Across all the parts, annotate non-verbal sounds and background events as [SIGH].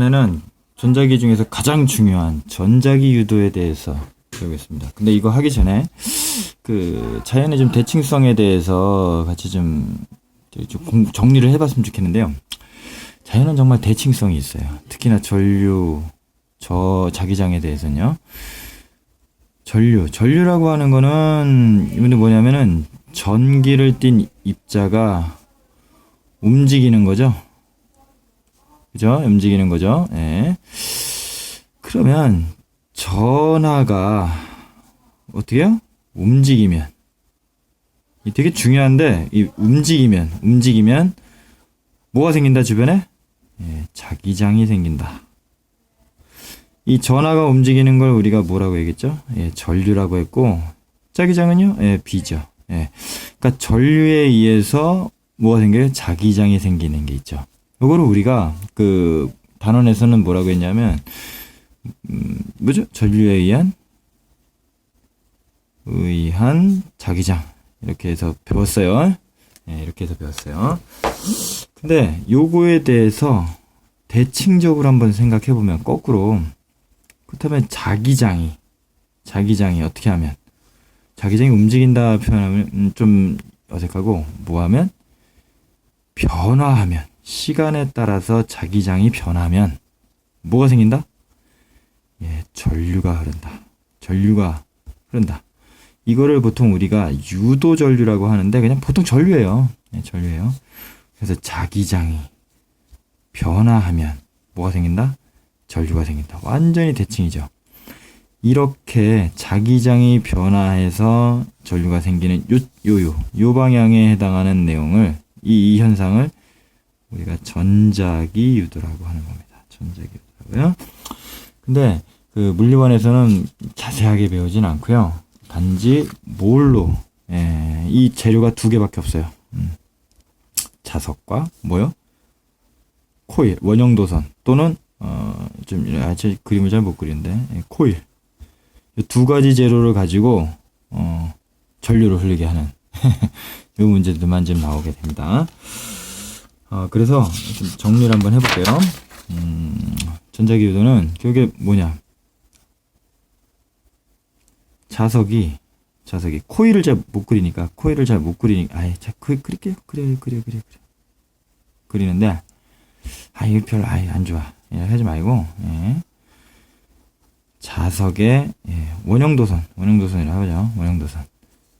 이번에는 전자기 중에서 가장 중요한 전자기 유도에 대해서 배우겠습니다. 근데 이거 하기 전에 그 자연의 좀 대칭성에 대해서 같이 좀, 정리를 해봤으면 좋겠는데요. 자연은 정말 대칭성이 있어요. 특히나 전류, 저 자기장에 대해서는요. 전류, 전류라고 하는 거는 이분들 뭐냐면은 전기를 띤 입자가 움직이는 거죠. 그죠? 움직이는 거죠. 예. 그러면 전하가 어떻게요? 움직이면 이 되게 중요한데 이 움직이면 움직이면 뭐가 생긴다 주변에? 예, 자기장이 생긴다. 이 전하가 움직이는 걸 우리가 뭐라고 얘기했죠? 예, 전류라고 했고 자기장은요? 예, 비죠. 예. 그러니까 전류에 의해서 뭐가 생겨요? 자기장이 생기는 게 있죠. 요거를 우리가 그 단원에서는 뭐라고 했냐면 음, 뭐죠? 전류에 의한 의한 자기장 이렇게 해서 배웠어요. 네, 이렇게 해서 배웠어요. 근데 요거에 대해서 대칭적으로 한번 생각해 보면 거꾸로 그렇다면 자기장이 자기장이 어떻게 하면 자기장이 움직인다 표현하면 음, 좀 어색하고 뭐 하면 변화하면 시간에 따라서 자기장이 변하면 뭐가 생긴다? 예, 전류가 흐른다. 전류가 흐른다. 이거를 보통 우리가 유도 전류라고 하는데 그냥 보통 전류예요. 예, 전류예요. 그래서 자기장이 변화하면 뭐가 생긴다? 전류가 생긴다. 완전히 대칭이죠. 이렇게 자기장이 변화해서 전류가 생기는 요, 요, 요, 요 방향에 해당하는 내용을, 이, 이 현상을 우리가 전자기 유도라고 하는 겁니다. 전자기 유도라고요. 근데 그 물리원에서는 자세하게 배우진 않고요. 단지 뭘로 예, 이 재료가 두 개밖에 없어요. 음. 자석과 뭐요? 코일, 원형 도선 또는 어좀 아, 저 그림을 잘 못 그리는데 예, 코일 이두 가지 재료를 가지고 어 전류를 흐르게 하는 [LAUGHS] 이 문제들만 좀 나오게 됩니다. 어, 그래서 좀 정리를 한번 해볼게요. 음, 전자기 유도는 결국에 뭐냐? 자석이 자석이 코일을 잘 못 그리니까 코일을 잘 못 그리니까 아예 자 그, 그릴게요. 그래 그래 그래 그래 그리는데 아 이거 별 아예 안 좋아. 예, 하지 말고 예. 자석의 예, 원형도선 원형도선이라고 하죠. 원형도선.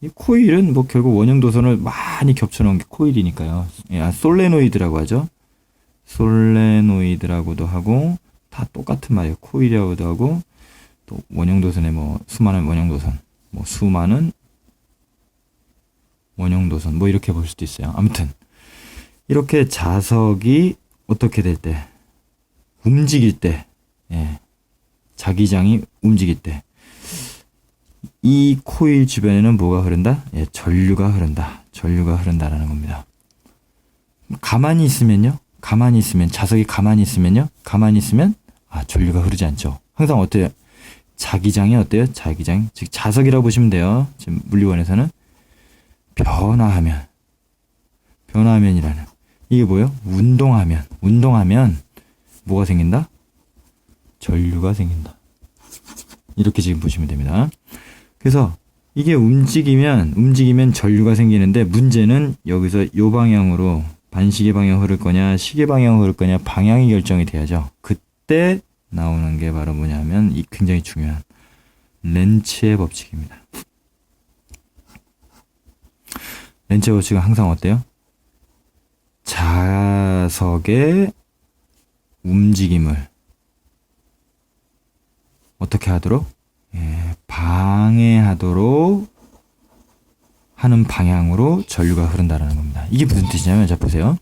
이 코일은 뭐 결국 원형 도선을 많이 겹쳐놓은 게 코일이니까요. 예, 아, 솔레노이드라고 하죠. 솔레노이드라고도 하고 다 똑같은 말이에요. 코일이라고도 하고 또 원형 도선에 뭐 수많은 원형 도선, 뭐 수많은 원형 도선 뭐 이렇게 볼 수도 있어요. 아무튼 이렇게 자석이 어떻게 될 때, 움직일 때, 예, 자기장이 움직일 때, 이 코일 주변에는 뭐가 흐른다? 예, 전류가 흐른다. 전류가 흐른다라는 겁니다. 가만히 있으면요? 가만히 있으면, 자석이 가만히 있으면요? 가만히 있으면, 아, 전류가 흐르지 않죠. 항상 어때요? 자기장이 어때요? 자기장. 즉, 자석이라고 보시면 돼요. 지금 물리원에서는. 변화하면. 변화하면이라는. 이게 뭐예요? 운동하면. 운동하면, 뭐가 생긴다? 전류가 생긴다. 이렇게 지금 보시면 됩니다. 그래서 이게 움직이면 움직이면 전류가 생기는데 문제는 여기서 요 방향으로 반시계 방향 흐를 거냐 시계 방향 흐를 거냐 방향이 결정이 돼야죠. 그때 나오는 게 바로 뭐냐면 이 굉장히 중요한 렌츠의 법칙입니다. 렌츠의 법칙은 항상 어때요? 자석의 움직임을 어떻게 하도록 예, 방해하도록 하는 방향으로 전류가 흐른다라는 겁니다. 이게 무슨 뜻이냐면, 자, 보세요.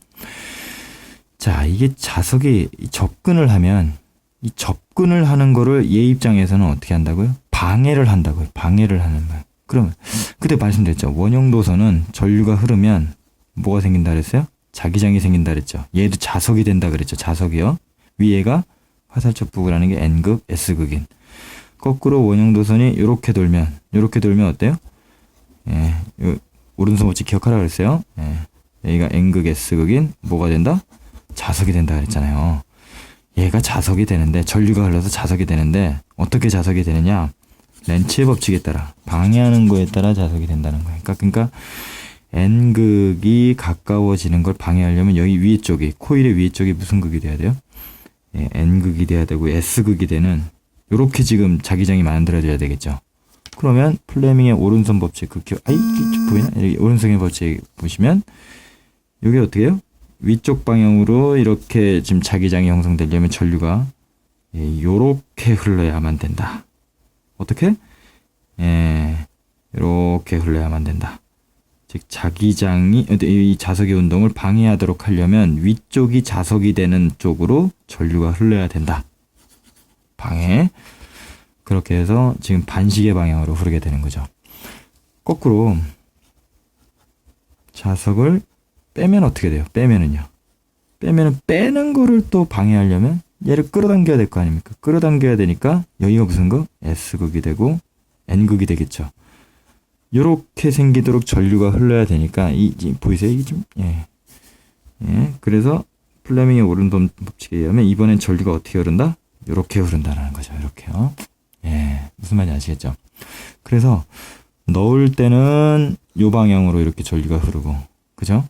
자, 이게 자석이 접근을 하면, 이 접근을 하는 거를 얘 입장에서는 어떻게 한다고요? 방해를 한다고요. 방해를 하는 말. 그러면, 그때 말씀드렸죠. 원형 도선은 전류가 흐르면 뭐가 생긴다 그랬어요? 자기장이 생긴다 그랬죠. 얘도 자석이 된다 그랬죠. 자석이요. 위에가 화살촉 부구라는 게 N극, S극인. 거꾸로 원형 도선이 이렇게 돌면 이렇게 돌면 어때요? 예, 요, 오른손 모치 기억하라 그랬어요. 예, 여기가 N극 S극인 뭐가 된다? 자석이 된다 그랬잖아요. 얘가 자석이 되는데 전류가 흘러서 자석이 되는데 어떻게 자석이 되느냐? 렌치의 법칙에 따라 방해하는 거에 따라 자석이 된다는 거예요. 그러니까 그러니까 N극이 가까워지는 걸 방해하려면 여기 위에 쪽이 코일의 위에 쪽이 무슨 극이 돼야 돼요? 예, N극이 돼야 되고 S극이 되는 요렇게 지금 자기장이 만들어져야 되겠죠. 그러면 플레밍의 오른손 법칙 그 아이 보이나? 오른손의 법칙 보시면 이게 어떻게 해요? 위쪽 방향으로 이렇게 지금 자기장이 형성되려면 전류가 예, 요렇게 흘러야만 된다. 어떻게? 예, 요렇게 흘러야만 된다. 즉 자기장이 이 자석의 운동을 방해하도록 하려면 위쪽이 자석이 되는 쪽으로 전류가 흘러야 된다. 방해. 그렇게 해서 지금 반시계 방향으로 흐르게 되는 거죠. 거꾸로 자석을 빼면 어떻게 돼요? 빼면은요. 빼면은 빼는 거를 또 방해하려면 얘를 끌어당겨야 될 거 아닙니까? 끌어당겨야 되니까 여기가 무슨 거? S극이 되고 N극이 되겠죠. 요렇게 생기도록 전류가 흘러야 되니까 이, 이 보이세요? 이게 좀 예. 예. 그래서 플레밍의 오른손 법칙에 의하면 이번엔 전류가 어떻게 흐른다? 요렇게 흐른다라는 거죠. 이렇게요. 예. 무슨 말인지 아시겠죠? 그래서 넣을 때는 요 방향으로 이렇게 전류가 흐르고 그죠?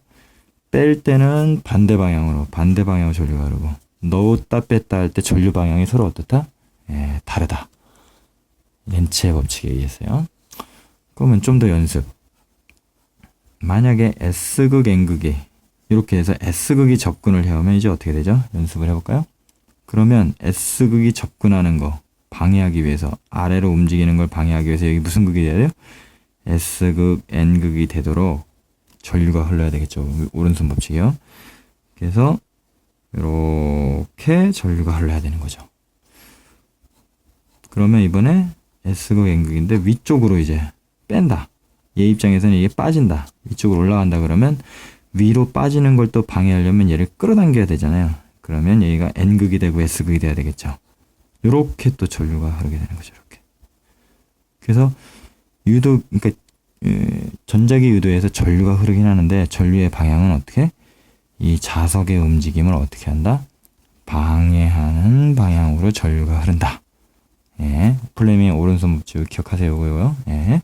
뺄 때는 반대 방향으로 반대 방향으로 전류가 흐르고 넣었다 뺐다 할 때 전류 방향이 서로 어떻다? 예, 다르다. 렌츠의 법칙에 의해서요. 그러면 좀 더 연습. 만약에 S극, N극이 이렇게 해서 S극이 접근을 해오면 이제 어떻게 되죠? 연습을 해볼까요? 그러면 S극이 접근하는 거 방해하기 위해서 아래로 움직이는 걸 방해하기 위해서 여기 무슨 극이 돼야 돼요? S극, N극이 되도록 전류가 흘러야 되겠죠. 오른손 법칙이요. 그래서 이렇게 전류가 흘러야 되는 거죠. 그러면 이번에 S극, N극인데 위쪽으로 이제 뺀다. 얘 입장에서는 이게 빠진다. 위쪽으로 올라간다 그러면 위로 빠지는 걸 또 방해하려면 얘를 끌어당겨야 되잖아요. 그러면 여기가 N극이 되고 S극이 돼야 되겠죠. 요렇게 또 전류가 흐르게 되는 거죠. 이렇게. 그래서 유도 예, 전자기 유도에서 전류가 흐르긴 하는데 전류의 방향은 어떻게? 이 자석의 움직임을 어떻게 한다? 방해하는 방향으로 전류가 흐른다. 예, 플레밍 오른손 법칙 기억하세요, 이거요. 예.